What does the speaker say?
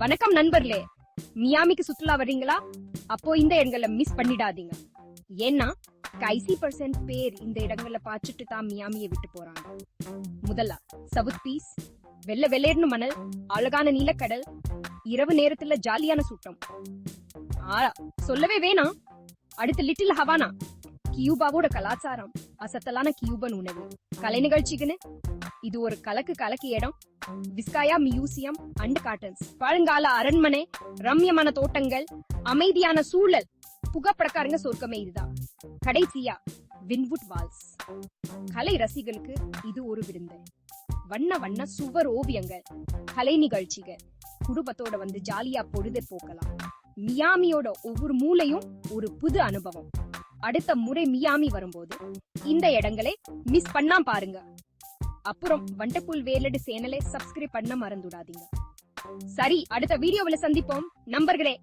வணக்கம் நண்பர்களே. மியாமிக்கு சுற்றுலா வர்றீங்களா? அப்போ இந்த இடங்களை மிஸ் பண்ணிடாதீங்க. ஏன்னா கைசி பர்சன்ட் பேர் இந்த இடங்களை பார்த்துட்டு தான் மியாமியை விட்டு போறாங்க. முதல்ல சவுத் பீஸ் வெள்ள வெள்ளையர்னு மணல் அழகான நீலக்கடல் இரவு நேரத்துல ஜாலியான சூட்டம். ஆ சொல்லவே வேணாம். அடுத்து லிட்டில் ஹவானா கியூபாவோட கலாச்சாரம். அசத்தலான கியூபன் உணவு. கலை நிகழ்ச்சிக்குன்னு? இது ஒரு கலக்கு கலக்கு இடம். Vizcaya museum and gardens. பழங்கால அரண்மனை ரம்யமான தோட்டங்கள் அமைதியான சூழல். புகைப்படக்காரங்க சொர்க்கமே இதுதான். கடைசியா வின்வுட் வால்ஸ். கலை ரசிகளுக்கு இது ஒரு விருந்து. வண்ண வண்ண சுவர் ஓவியங்கள் கலை நிகழ்ச்சிகள். குடும்பத்தோட வந்து ஜாலியா பொழுது போக்கலாம் மியாமியோட ஒவ்வொரு மூலையும் ஒரு புது அனுபவம். அடுத்த முறை மியாமி வரும்போது இந்த இடங்களை மிஸ் பண்ணாம பாருங்க. அப்புறம் வண்டப்புல் வேலடு சேனலை சப்ஸ்கிரைப் பண்ண மறந்துடாதீங்க. சரி அடுத்த வீடியோவில் சந்திப்போம். நம்பர்களே